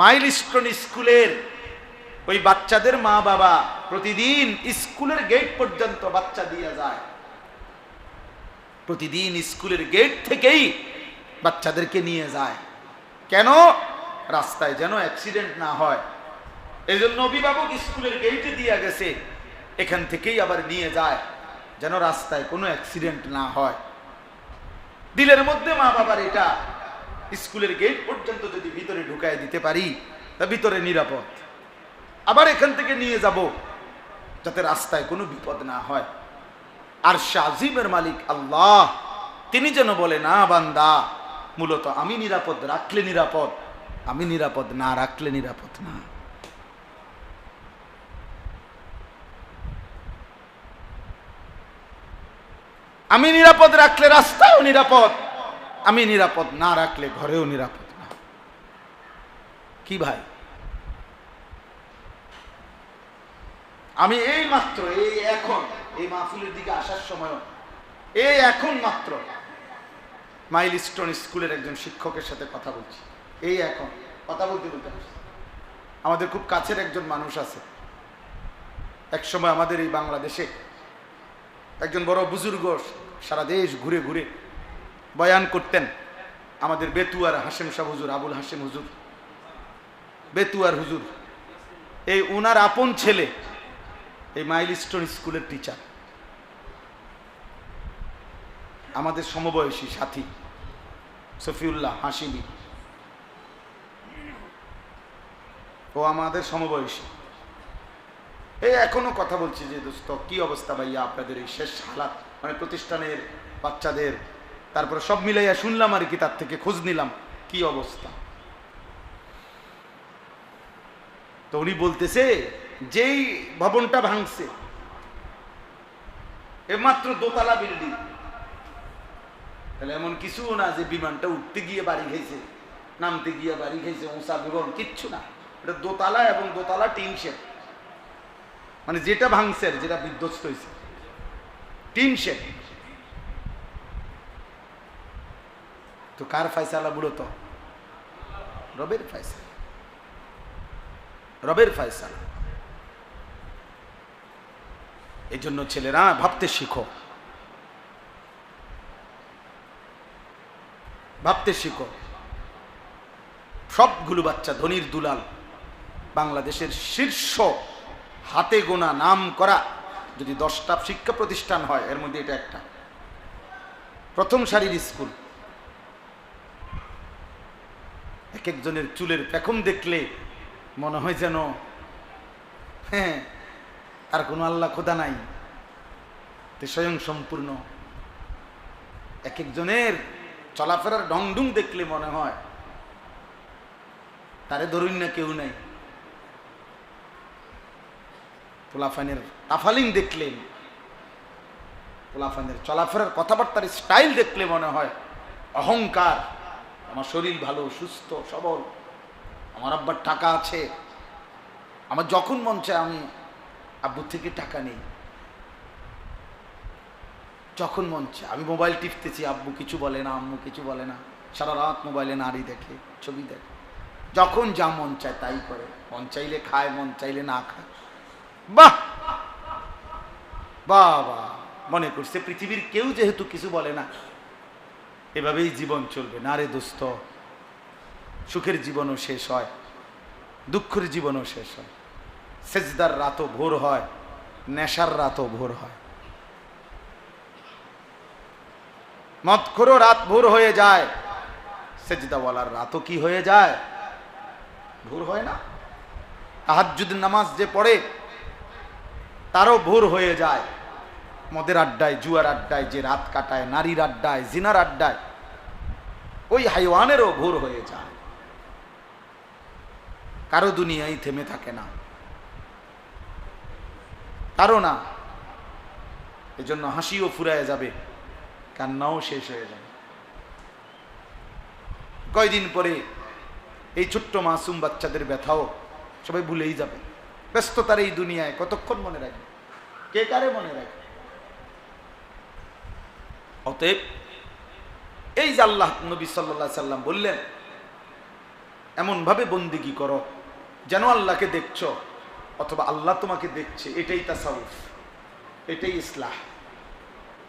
Milestone স্কুলের ওই বাচ্চাদের মা বাবা প্রতিদিন স্কুলের গেট পর্যন্ত বাচ্চা দিয়ে যায়। প্রতিদিন স্কুলের গেট থেকেই বাচ্চাদেরকে নিয়ে যায়। কেন? রাস্তায় যেন অ্যাক্সিডেন্ট না হয়। এই জন্য অভিভাবক স্কুলের গেটে দিয়ে গেছে। এখান থেকেই আবার নিয়ে যায়, যেন রাস্তায় কোনো অ্যাক্সিডেন্ট না হয়। দিলের মধ্যে মা বাবার এটা স্কুলের গেট পর্যন্ত যদি ভিতরে ঢুকায় দিতে পারি, তা ভিতরে নিরাপদ। আবার এখান থেকে নিয়ে যাব, যাতে রাস্তায় কোনো বিপদ না হয়। আর শাহিমের মালিক আল্লাহ, তিনি যেন বলে, না বান্দা, মূলত আমি নিরাপদ, রাখলে নিরাপদ, আমি নিরাপদ না, রাখলে নিরাপদ না। আমি নিরাপদ রাখলে রাস্তাও নিরাপদ আমি নিরাপদ না রাখলে ঘরেও নিরাপদ না। কি ভাই? আমি এই মাত্র, এই এখন, এই মাহফিলের দিকে আসার সময় এই এখন মাত্র মাইল স্টোন স্কুলের একজন শিক্ষকের সাথে কথা বলছি। এই এখন, কথা বলতে বলতে আমাদের খুব কাছের একজন মানুষ আছে। এক সময় আমাদের এই বাংলাদেশে একজন বড় বুজুর্গ সারা দেশ ঘুরে ঘুরে বয়ান করতেন আমাদের বেতুয়ার হাসেম শাহ হুজুর, আবুল হাসেম হুজুর। বেতুয়ার হুজুর। এই উনার আপন ছেলে, এই মাইলস্টোন স্কুলের টিচার আমাদের সমবয়সী সাথী, সফিউল্লাহ হাসিমি ও আমাদের সমবয়সী। এই এখনও কথা বলছি যে দোস্ত, কি অবস্থা ভাইয়া আপনাদের এই শেষ হালাত? মানে প্রতিষ্ঠানের বাচ্চাদের তারপরে সব মিলাইয়া শুনলাম আর কি, তার থেকে খোঁজ নিলাম, কি অবস্থা? তো উনি বলতেছে, যেই ভবনটা ভাঙছে মাত্র দোতলা বিল্ডিং। তাহলে এমন কিছু না যে বিমানটা উঠতে গিয়ে বাড়ি খেয়েছে নামতে গিয়ে বাড়ি খেয়েছে উঁচা বিবরণ কিচ্ছু না। এটা দোতলা এবং দোতলা টিন শেড। মানে যেটা ভাঙছে যেটা বিধ্বস্ত হয়েছে টিন শেড। তো কার ফাইসালা বুড়ো তো? রবের ফাইসালা। রবের ফায়সালা এই জন্য ছেলেরা ভাবতে শিখো। ভাবতে শিখো। সবগুলো বাচ্চা ধনির দুলাল, বাংলাদেশের শীর্ষ হাতে গোনা নাম করা যদি দশটা শিক্ষা প্রতিষ্ঠান হয়, এর মধ্যে এটা একটা। প্রথম সারির স্কুল। এক একজনের চুলের পেখম দেখলে মনে হয় যেন হ্যাঁ আর কোনো আল্লাহ খোদা নাই। তে স্বয়ং সম্পূর্ণ। এক একজনের চলাফেরার ডংডুং দেখলে মনে হয় তারে ধরুন না কেউ নাই। পোলাফানের তাফালিং দেখলেন পোলাফানের চলাফেরার কথাবার্তার স্টাইল দেখলে মনে হয় অহংকার। আমার শরীর ভালো, সুস্থ, সবল, আমার আব্বার টাকা আছে। আমার যখন মন চায় আমি আব্বুর থেকে টাকা নেই। যখন মন চায়, আমি মোবাইল টিপতেছি, আব্বু কিছু বলে না, আম্মু কিছু বলে না। সারা রাত মোবাইলে নারী দেখে, ছবি দেখে। যখন যা মন চায় তাই করে। মন চাইলে খায়, মন চাইলে না খায়। বাহ! বাবা মনে করছে পৃথিবীর কেউ যেহেতু কিছু বলে না এভাবেই জীবন চলবে। না রে দোস্ত, সুখের জীবনও শেষ হয়, দুঃখের জীবনও শেষ হয়। সেজদার রাতও ভোর হয়, নেশার রাতও ভোর হয়। মদখোরও রাত ভোর হয়ে যায়, সেজদাওয়ালার রাতও কি হয়ে যায়? ভোর হয় না। তাহাজ্জুদ নামাজ যে পড়ে, তারও ভোর হয়ে যায়। মদের আড্ডায়, জুয়ার আড্ডায়, যে রাত কাটায়, নারীর আড্ডায়, জিনার আড্ডায় ওই হাইওয়ানেরও ভোর হয়ে যায়। কারও দুনিয়ায় থেমে থাকে না। কারও না। এজন্য হাসিও ফুরায় যাবে, কান্নাও শেষ হয়ে যাবে। কয়দিন পরে এই ছোট্ট মাসুম বাচ্চাদের ব্যথাও সবাই ভুলেই যাবে। ব্যস্ততার এই দুনিয়ায় কতক্ষণ মনে রাখবে? কে কারে মনে রাখবে? অতএব এই যে আল্লাহ নবী সাল্লাহ সাল্লাম বললেন, এমনভাবে বন্দিগি করো যেন আল্লাহকে দেখছ অথবা আল্লাহ তোমাকে দেখছে। এটাই তাসাউফ, এটাই ইসলাহ।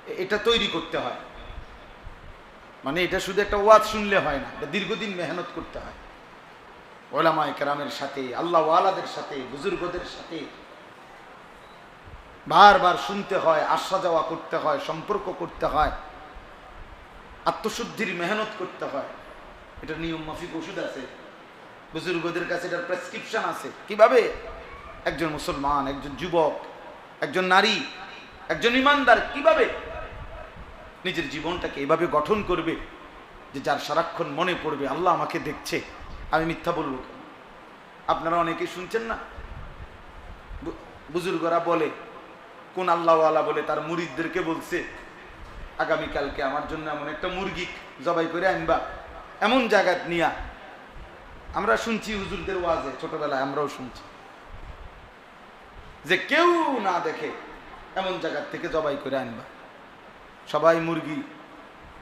এটা তৈরি করতে হয়। মানে এটা শুধু একটা ওয়াজ শুনলে হয় না, এটা দীর্ঘদিন মেহনত করতে হয়। ওলামা একরামের সাথে, আল্লাহ ওয়ালাদের সাথে, বুজুর্গদের সাথে বারবার শুনতে হয় আসা যাওয়া করতে হয়, সম্পর্ক করতে হয়। আত্মশুদ্ধির মেহনত করতে হয়। এটা নিয়ম মাফিক ওষুধ আছে। বুজুর্গদের কাছে এটার প্রেসক্রিপশন আছে। কীভাবে? একজন মুসলমান, একজন যুবক, একজন নারী, একজন ইমানদার কীভাবে নিজের জীবনটাকে এভাবে গঠন করবে যে যার সারাক্ষণ মনে পড়বে, আল্লাহ আমাকে দেখছে, আমি মিথ্যা বলব কেন? আপনারা অনেকে শুনছেন না? বুজুর্গরা বলে, কোন আল্লাহওয়ালা বলে তার মুরিদদেরকে বলছে আগামীকালকে আমার জন্য এমন একটা মুরগি জবাই করে আনবা। এমন জায়গা নিয়া। আমরা শুনছি হুজুরদের ওয়াজে, ছোটবেলায় আমরাও শুনছি। যে কেউ না দেখে এমন জায়গার থেকে জবাই করে আনবা। সবাই মুরগি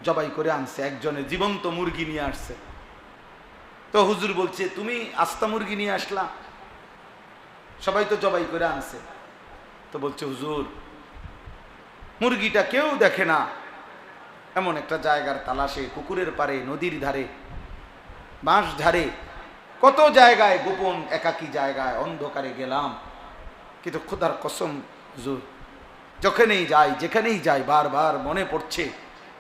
জবাই করে আনছে, একজনে জীবন্ত মুরগি নিয়ে আসছে। তো হুজুর বলছে, তুমি আস্তা মুরগি নিয়ে আসলা? সবাই তো জবাই করে আনছে। তো বলছে, হুজুর, মুরগিটা কেউ দেখে না। এমন একটা জায়গার তালাশে, পুকুরের পারে নদীর ধারে, বাঁশ ধারে, কত জায়গায় গোপন একাকী জায়গায় অন্ধকারে গেলাম। কিন্তু খোদার কসম, হুজুর, যখনই যাই, যেখানেই যাই, বারবার মনে পড়ছে,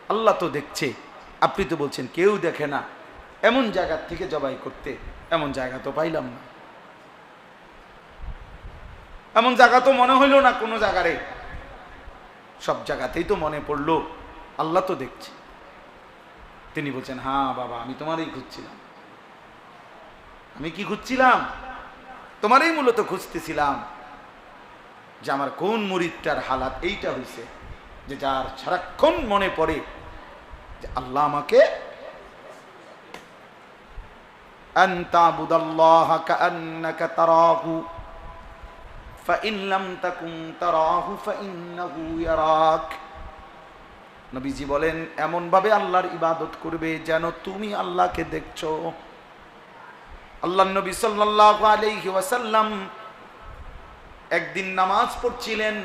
আল্লাহ তো দেখছে, আপনি তো বলছেন কেউ দেখে না। এমন জায়গার থেকে জবাই করতে, এমন জায়গা তো পাইলাম না। এমন জায়গা তো মনে হইল না কোনো জায়গারে। সব জায়গাতেই তো মনে পড়ল আল্লাহ তো দেখছে। তিনি বলছেন হ্যাঁ বাবা, আমি তোমারই খুঁজছিলাম। আমি কি খুঁজছিলাম? তোমারই মূলত খুঁজতেছিলাম যে আমার কোন মুরিদটার হালাত এইটা হয়েছে যে যার সারাক্ষণ মনে পড়ে যে আল্লাহ আমাকে أن নবীজি বলেন এমন ভাবে আল্লাহর ইবাদত করবে যেন তুমি আল্লাহকে দেখছ। আল্লাহ নবী ওয়াসাল্লাম একদিন নামাজ পড়ছিলেন।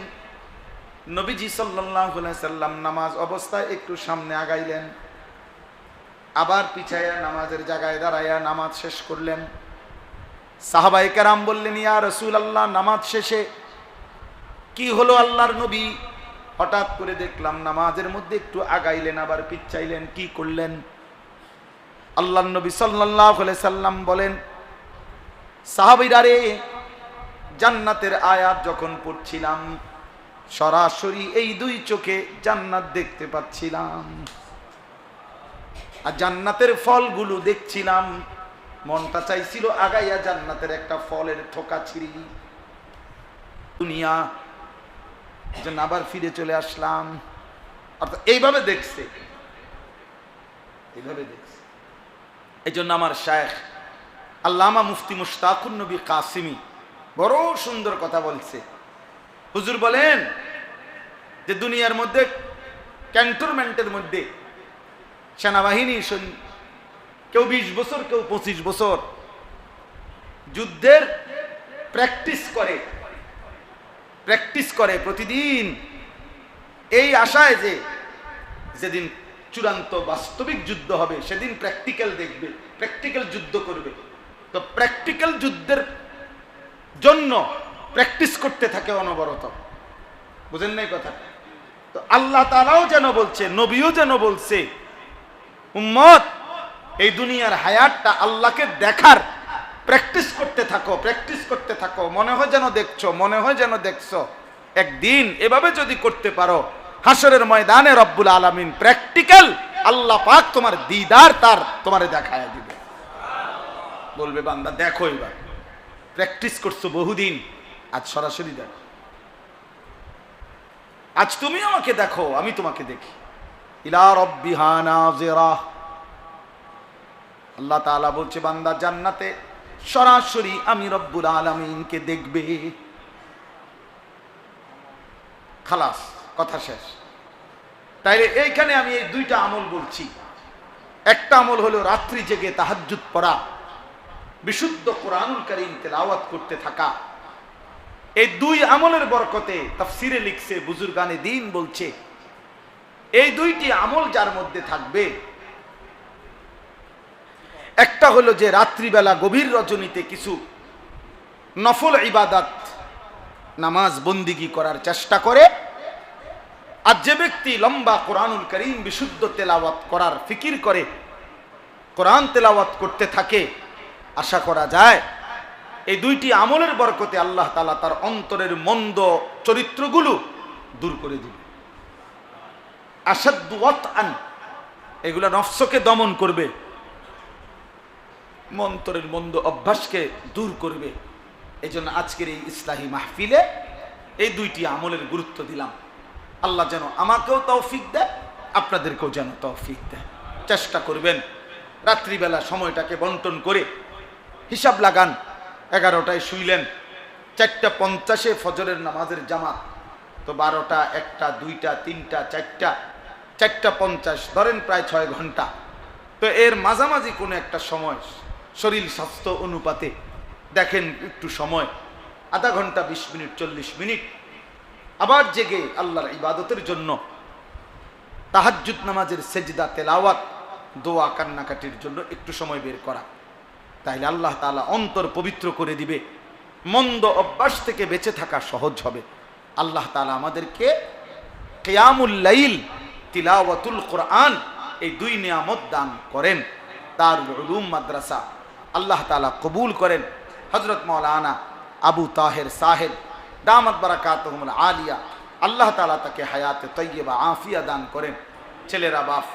নবীজি সাল্লাল্লাহু সাল্লাম নামাজ অবস্থায় একটু সামনে আগাইলেন। আবার পিছাইয়া নামাজের জায়গায় দাঁড়াইয়া নামাজ শেষ করলেন। সাহাবাই কারাম বললেন, ইয়া রসুল আল্লাহ নামাজ শেষে কি হলো আল্লাহর নবী? হঠাৎ করে দেখলাম নামাজের মধ্যে একটু আগাইলেন, আবার পিছাইলেন কি করলেন? আল্লাহ নবী সাল্লাহ সাল্লাম বলেন, সাহাবিরা রে, জান্নাতের আয়াত যখন পড়ছিলাম, সরাসরি এই দুই চোখে জান্নাত দেখতে পাচ্ছিলাম। আর জান্নাতের ফলগুলো দেখছিলাম, মনটা চাইছিল আগাইয়া জান্নাতের একটা ফলের ঠোকা ছিঁড়ি। দুনিয়া যেন আবার ফিরে চলে আসলাম। অর্থাৎ এইভাবে দেখছে। এইভাবে দেখছে। এই জন্য আমার শায়েখ আল্লামা মুফতি মুশতাকুর নবী কাসিমি বড় সুন্দর কথা বলছে। হুজুর বলেন যে দুনিয়ার মধ্যে ক্যান্টনমেন্টের মধ্যে সেনাবাহিনী কেউ বিশ বছর, কেউ পঁচিশ বছর যুদ্ধের প্র্যাকটিস করে। প্র্যাকটিস করে প্রতিদিন। এই আশায় যে যেদিন চূড়ান্ত বাস্তবিক যুদ্ধ হবে, সেদিন প্র্যাকটিক্যাল দেখবে প্র্যাকটিক্যাল যুদ্ধ করবে। তো প্র্যাকটিক্যাল যুদ্ধের জন্য প্র্যাকটিস করতে থাকে অনবরত। বুঝেন নাই কথা? তো আল্লাহ তারাও যেন বলছে, নবীও যেন বলছে, উম্মত, এই দুনিয়ার হায়াতটা আল্লাহকে দেখার প্র্যাকটিস করতে থাকো, প্র্যাকটিস করতে থাকো। মনে হয় যেন দেখছ, মনে হয় যেন দেখছ। একদিন এভাবে যদি করতে পারো হাসরের ময়দানে রব্বুল আলামিন প্র্যাকটিক্যাল আল্লাহ পাক তোমার দিদার তার তোমারে দেখায় দিবে। বলবে, বান্দা, দেখো এবার। প্র্যাকটিস করছ বহুদিন, আজ সরাসরি দেখো। আজ তুমি আমাকে দেখো, আমি তোমাকে দেখি। ইলা রব্বিহা নাযিরা আল্লাহ তাআলা বলছে, বান্দা, জান্নাতে সরাসরি আমি রব্বুল আলামিনকে দেখবে। খালাস, কথা শেষ। তাইলে এইখানে আমি এই দুইটা আমল বলছি। একটা আমল হলো রাত্রি জেগে তাহাজ্জুদ পড়া, বিশুদ্ধ কোরআনুল করিম তেলাওয়াত করতে থাকা। এই দুই আমলের বরকতে তাফসিরে লিখছে, বুজুর্গানে দিন বলছে। এই দুইটি আমল যার মধ্যে থাকবে একটা হলো যে রাত্রিবেলা গভীর রজনীতে কিছু নফল ইবাদাত, নামাজ বন্দিগি করার চেষ্টা করে। আর যে ব্যক্তি লম্বা কোরআনুল করিম বিশুদ্ধ তেলাওয়াত করার ফিকির করে, কোরআন তেলাওয়াত করতে থাকে, আশা করা যায় এই দুইটি আমলের বরকতে আল্লাহ তালা তার অন্তরের মন্দ চরিত্রগুলো দূর করে দিবে। আসাদ আন এগুলা নফসকে দমন করবে। মন্তরের মন্দ অভ্যাসকে দূর করবে। এই জন্য আজকের এই ইসলাহী মাহফিলে এই দুইটি আমলের গুরুত্ব দিলাম। আল্লাহ যেন আমাকেও তৌফিক দেয়, আপনাদেরকেও যেন তৌফিক দেয়। চেষ্টা করবেন রাত্রিবেলা সময়টাকে বন্টন করে হিসাব লাগান, এগারোটায় শুইলেন, চারটা পঞ্চাশে ফজরের নামাজের জামাত, তো বারোটা একটা, দুইটা, তিনটা, চারটা চারটা পঞ্চাশ, ধরেন প্রায় ছয় ঘণ্টা। তো এর মাঝামাঝি কোনো একটা সময় শরীর স্বাস্থ্য অনুপাতে। দেখেন একটু সময়। আধা ঘণ্টা বিশ মিনিট, চল্লিশ মিনিট। আবার জেগে আল্লাহর ইবাদতের জন্য। তাহাজ্জুদ নামাজের সেজদা, তেলাওয়াত, দোয়া, কান্নাকাটির জন্য একটু সময় বের করা। তাইলে আল্লাহ তালা অন্তর পবিত্র করে দিবে। মন্দ অভ্যাস থেকে বেঁচে থাকা সহজ হবে। আল্লাহ তালা আমাদেরকে কেয়ামুল লাইল, তিলাওয়াতুল কোরআন এই দুই নিয়ামত দান করেন। তার রুম মাদ্রাসা আল্লাহ তালা কবুল করেন। হজরত মৌলানা আবু তাহের সাহেব, দামত বারাকাতহুমুল আলিয়া, আল্লাহ তালা তাকে হায়াতে তৈয়বা, আফিয়া দান করেন। ছেলেরা, বাপ,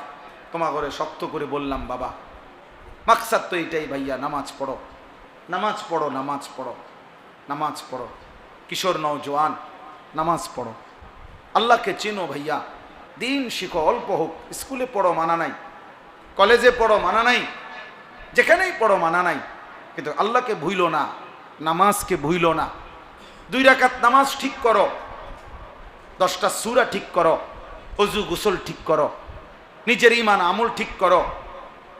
তোমা ঘরে শক্ত করে বললাম, বাবা, মাকসাদ তো এটাই ভাইয়া, নামাজ পড়ো। নামাজ পড়ো নামাজ পড়ো নামাজ পড়ো। কিশোর নওজোয়ান নামাজ পড়ো। আল্লাহকে চেনো ভাইয়া, দিন শিখো, অল্প হোক, স্কুলে পড়ো মানা নাই, কলেজে পড়ো মানা নাই যেখানেই পড়ো মানা নাই। কিন্তু আল্লাহকে ভুইল না, নামাজকে ভুইল না। দুই রাকাত নামাজ ঠিক করো, দশটা সুরা ঠিক করো, অজু গোসল ঠিক করো, নিজের ইমান আমল ঠিক করো।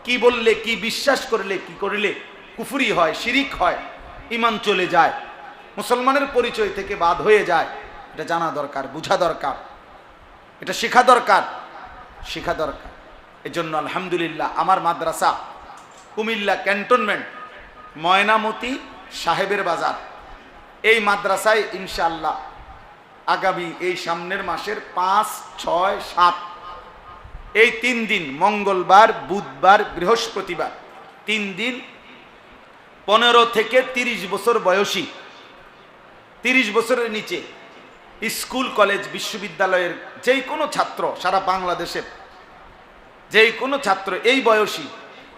কি বললে, কি বিশ্বাস করলে, কি করলে কুফুরি হয়, শিরিক হয় ইমান চলে যায়, মুসলমানের পরিচয় থেকে বাদ হয়ে যায়, এটা জানা দরকার, বোঝা দরকার। এটা শেখা দরকার শেখা দরকার। এজন্য আলহামদুলিল্লাহ, আমার মাদ্রাসা কুমিল্লা ক্যান্টনমেন্ট, ময়নামতি, সাহেবের বাজার। এই মাদ্রাসায় ইনশাল্লাহ আগামী এই সামনের মাসের পাঁচ, ছয়, সাত, এই তিন দিন, মঙ্গলবার, বুধবার, বৃহস্পতিবার, তিন দিন পনেরো থেকে তিরিশ বছর বয়সী, তিরিশ বছরের নিচে স্কুল, কলেজ, বিশ্ববিদ্যালয়ের যেই কোনো ছাত্র সারা বাংলাদেশের, যেই কোনো ছাত্র এই বয়সী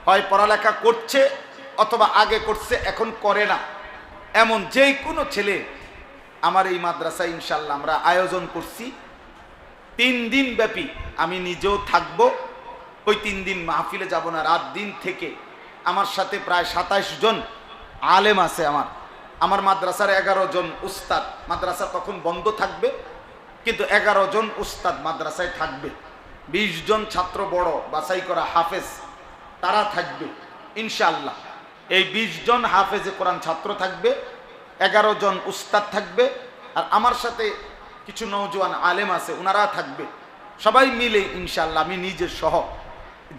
হয় পড়ালেখা করছে অথবা আগে করছে, এখন করে না। এমন যেই কোনো ছেলে, আমার এই মাদ্রাসা ইনশাল্লাহ আমরা আয়োজন করছি। তিন দিন ব্যাপী আমি নিজেও থাকব। ওই তিন দিন মাহফিলে যাব না, রাত দিন থেকে। আমার সাথে প্রায় সাতাইশ জন আলেম আছে আমার। আমার মাদ্রাসার এগারো জন উস্তাদ। মাদ্রাসা তখন বন্ধ থাকবে, কিন্তু এগারো জন উস্তাদ মাদ্রাসায় থাকবে। বিশ জন ছাত্র বড়, বাছাই করা হাফেজ। তারা থাকবে, ইনশাআল্লাহ। এই বিশ জন হাফেজে কোরআন ছাত্র থাকবে, এগারো জন উস্তাদ থাকবে, আর আমার সাথে কিছু নৌজওয়ান আলেম আছে ওনারা থাকবে। সবাই মিলে ইনশাল্লাহ আমি নিজের সহ।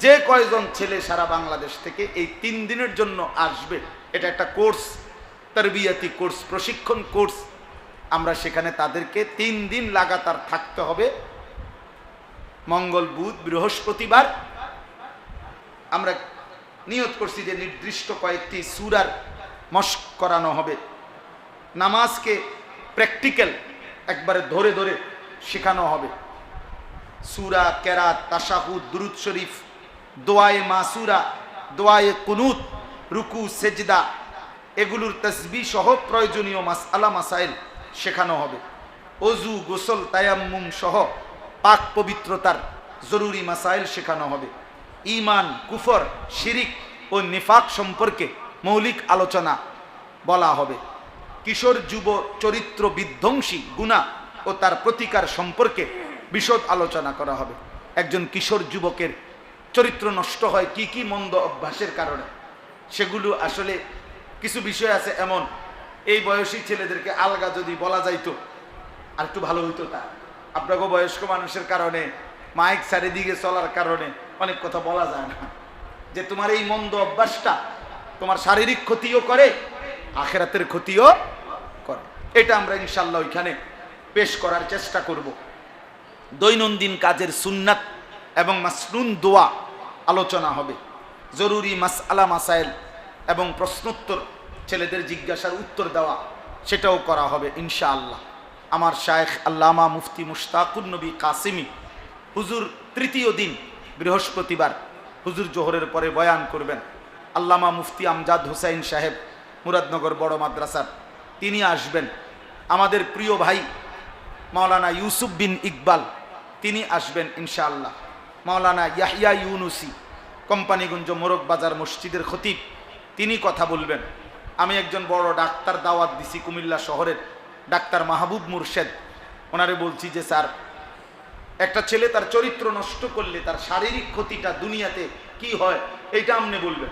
যে কয়জন ছেলে সারা বাংলাদেশ থেকে এই তিন দিনের জন্য আসবে, এটা একটা কোর্স, তরবিয়াতি কোর্স, প্রশিক্ষণ কোর্স। আমরা সেখানে তাদেরকে তিন দিন লাগাতার থাকতে হবে। মঙ্গল বুধ, বৃহস্পতিবার আমরা নিয়ত করছি যে নির্দিষ্ট কয়েকটি সুরার মস্ক করানো হবে। নামাজকে প্র্যাকটিক্যাল একবারে ধরে ধরে শেখানো হবে। সুরা কেরাত তাসাহুদ দুরুদ শরীফ, দোয়ায়ে মাসুরা, দোয়ায়ে কুনুত, রুকু, সেজদা, এগুলোর তসবি সহ প্রয়োজনীয় মাস আলা মাসাইল শেখানো হবে। অজু গোসল, তায়াম্মুম সহ পাক পবিত্রতার জরুরি মাসাইল শেখানো হবে। ইমান কুফর, শিরিক ও নিফাক সম্পর্কে মৌলিক আলোচনা বলা হবে। কিশোর যুব চরিত্র বিধ্বংসী গুণা ও তার প্রতিকার সম্পর্কে বিশদ আলোচনা করা হবে। একজন কিশোর যুবকের চরিত্র নষ্ট হয় কি কি মন্দ অভ্যাসের কারণে? সেগুলো আসলে কিছু বিষয় আছে এমন। এই বয়সী ছেলেদেরকে আলগা যদি বলা যাইতো, আর একটু ভালো হইতো তা। আপনাকে বয়স্ক মানুষের কারণে, মাইক চারিদিকে চলার কারণে অনেক কথা বলা যায় না। যে তোমার এই মন্দ অভ্যাসটা তোমার শারীরিক ক্ষতিও করে, আখেরাতের ক্ষতিও করে। এটা আমরা ইনশাল্লাহ ওইখানে পেশ করার চেষ্টা করব। দৈনন্দিন কাজের সুন্নাত এবং মাসনুন দোয়া আলোচনা হবে। জরুরি মাস আলা মাসাইল এবং প্রশ্নোত্তর ছেলেদের জিজ্ঞাসার উত্তর দেওয়া, সেটাও করা হবে ইনশাআল্লাহ। আমার শায়েখ আল্লামা মুফতি মুশতাকুর নবী কাসিমি, হুজুর তৃতীয় দিন বৃহস্পতিবার হুজুর জোহরের পরে বয়ান করবেন। আল্লামা মুফতি আমজাদ হুসাইন সাহেব, মুরাদনগর বড় মাদ্রাসার, তিনি আসবেন। আমাদের প্রিয় ভাই মাওলানা ইউসুফ বিন ইকবাল, তিনি আসবেন ইনশাআল্লাহ। মাওলানা ইয়াহিয়া ইউনুসি, কোম্পানিগঞ্জ মোরগ বাজার মসজিদের খতিব, তিনি কথা বলবেন। আমি একজন বড় ডাক্তার দাওয়াত দিছি কুমিল্লা শহরের ডাক্তার মাহবুব মুর্শেদ। ওনারে বলছি যে, স্যার একটা ছেলে তার চরিত্র নষ্ট করলে তার শারীরিক ক্ষতিটা দুনিয়াতে কি হয়, এইটা আমনে বলবেন।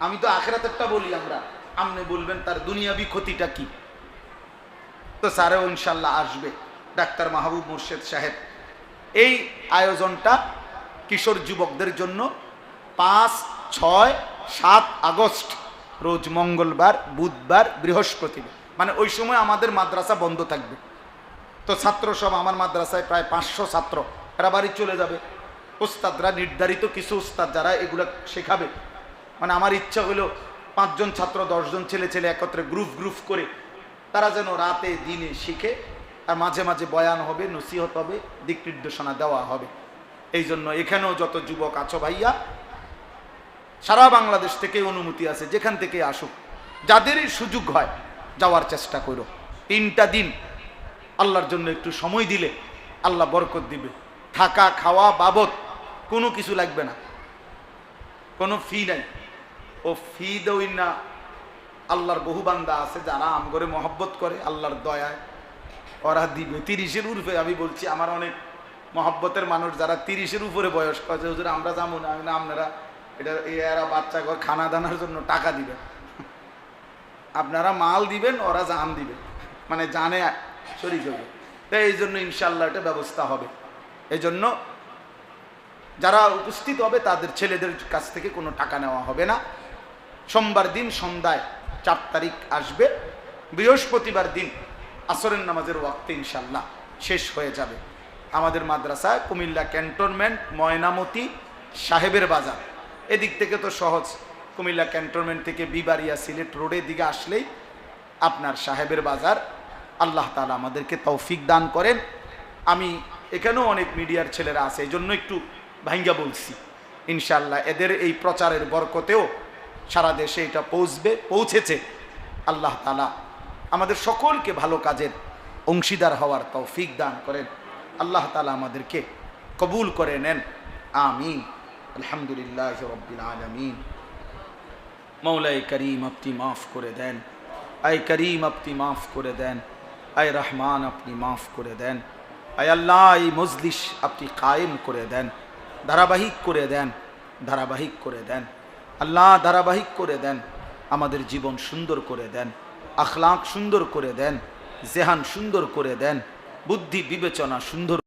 আমি তো আখেরাতেরটা বলি আমরা, আমনে বলবেন তার দুনিয়াবি ক্ষতিটা কি। তো স্যারেও ইনশাল্লাহ আসবে, ডাক্তার মাহবুব মুর্শেদ সাহেব। এই আয়োজনটা কিশোর যুবকদের জন্য পাঁচ, ছয়, সাত আগস্ট, রোজ মঙ্গলবার, বুধবার, বৃহস্পতিবার মানে ওই সময় আমাদের মাদ্রাসা বন্ধ থাকবে। তো ছাত্র সব আমার মাদ্রাসায় প্রায় পাঁচশো ছাত্র। এরা বাড়ি চলে যাবে। ওস্তাদরা নির্ধারিত কিছু উস্তাদ যারা এগুলো শেখাবে। মানে আমার ইচ্ছা হলো পাঁচজন ছাত্র, দশজন ছেলে ছেলে একত্রে গ্রুপ গ্রুপ করে তারা যেন রাতে, দিনে শিখে আর মাঝে মাঝে বয়ান হবে, নসিহত হবে, দিক নির্দেশনা দেওয়া হবে। এই জন্য এখানেও যত যুবক আছো ভাইয়া, সারা বাংলাদেশ থেকে অনুমতি আছে, যেখান থেকে আসুক। যাদেরই সুযোগ হয়, যাওয়ার চেষ্টা করো। তিনটা দিন আল্লাহর জন্য একটু সময় দিলে আল্লাহ বরকত দিবে। থাকা, খাওয়া বাবদ কোনো কিছু লাগবে না। কোনো ফি নাই। ও ফি দই না। আল্লাহর বহু বান্দা আছে যারা আম করে মহব্বত করে আল্লাহর দয়ায়। ওরা দিবে। তিরিশের উর্ফে আমি বলছি, আমার অনেক মহব্বতের মানুষ যারা তিরিশের উপরে বয়স্ক আছে, হুজুর, আমরা যাব না। না আপনারা, এটা এরা বাচ্চা ঘর, খানা দানার জন্য টাকা দিবেন। আপনারা মাল দিবেন, ওরা জান দিবে। মানে জানে শরীর হবে তাই এই জন্য ইনশাল্লাহ এটা ব্যবস্থা হবে। এই জন্য যারা উপস্থিত হবে, তাদের ছেলেদের কাছ থেকে কোনো টাকা নেওয়া হবে না। সোমবার দিন সন্ধ্যায় চার তারিখ আসবে। বৃহস্পতিবার দিন আসরের নামাজের ওয়াক্তে ইনশাল্লাহ শেষ হয়ে যাবে। আমাদের মাদ্রাসা কুমিল্লা ক্যান্টনমেন্ট, ময়নামতি, সাহেবের বাজার। এদিক থেকে তো সহজ। কুমিল্লা ক্যান্টনমেন্ট থেকে বিবারিয়া সিলেট রোডের দিকে আসলেই আপনার সাহেবের বাজার। আল্লাহ তালা আমাদেরকে তৌফিক দান করেন। আমি এখানেও অনেক মিডিয়ার ছেলেরা আছে এই জন্য একটু ভাঙ্গা বলছি। ইনশাল্লাহ এদের এই প্রচারের বরকতেও সারা দেশে এটা পৌঁছবে, পৌঁছেছে। আল্লাহ তালা আমাদের সকলকে ভালো কাজের অংশীদার হওয়ার তৌফিক দান করেন। আল্লাহ তালা আমাদেরকে কবুল করে নেন। আমিন। আলহামদুলিল্লাহ রব্বিল আলমিন। মৌলাই করিম আপনি মাফ করে দেন। আয় করিম আপনি মাফ করে দেন। আয় রহমান, আপনি মাফ করে দেন। আয় আল্লাহ, এই মজলিস আপনি কায়েম করে দেন, ধারাবাহিক করে দেন, ধারাবাহিক করে দেন। আল্লাহ, ধারাবাহিক করে দেন, আমাদের জীবন সুন্দর করে দেন, আখলাক সুন্দর করে দেন, জেহান সুন্দর করে দেন, বুদ্ধি বিবেচনা সুন্দর